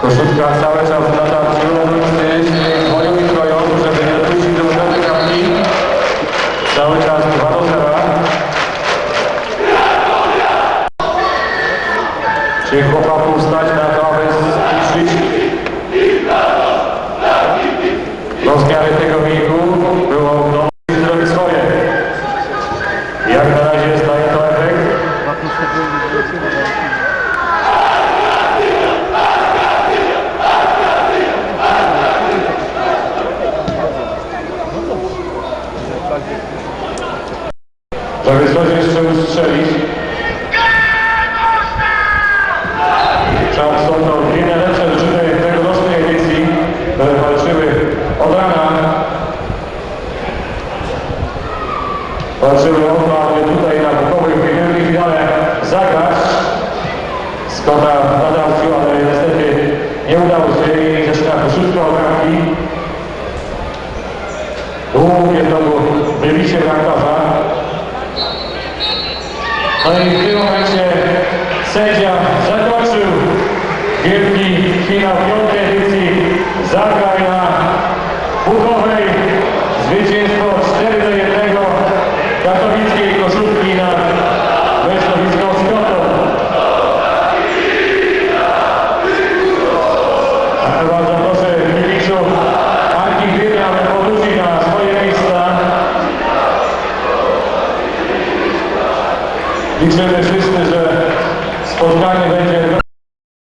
Koszutka cały czas w natarciu, Lucy boją i kroją, żeby nie dopuścić do utraty kapli. Cały czas 2 do 0. Czy chłopaków stać na to, aby zniszczyć rozmiary tego wyniku? Było no, zrobić swoje. Jak na razie daje to efekt? To jest ktoś jeszcze ustrzelić. Czas są to dwie najlepsze drużyny tegorocznej edycji, które walczyły od rana. Walczyły o to, aby tutaj na Bukowych w wielkim finale zagrać. nadal nadawcy, ale niestety nie udało się jej zaczyna koszulka od ramki. Długie to było wybicie bramkarza. No i w tym momencie sędzia zakończył wielki finał piątej edycji Zagraj na Buchowej. Zwycięstwo 4 do 1. Liczymy wszyscy, że spotkanie będzie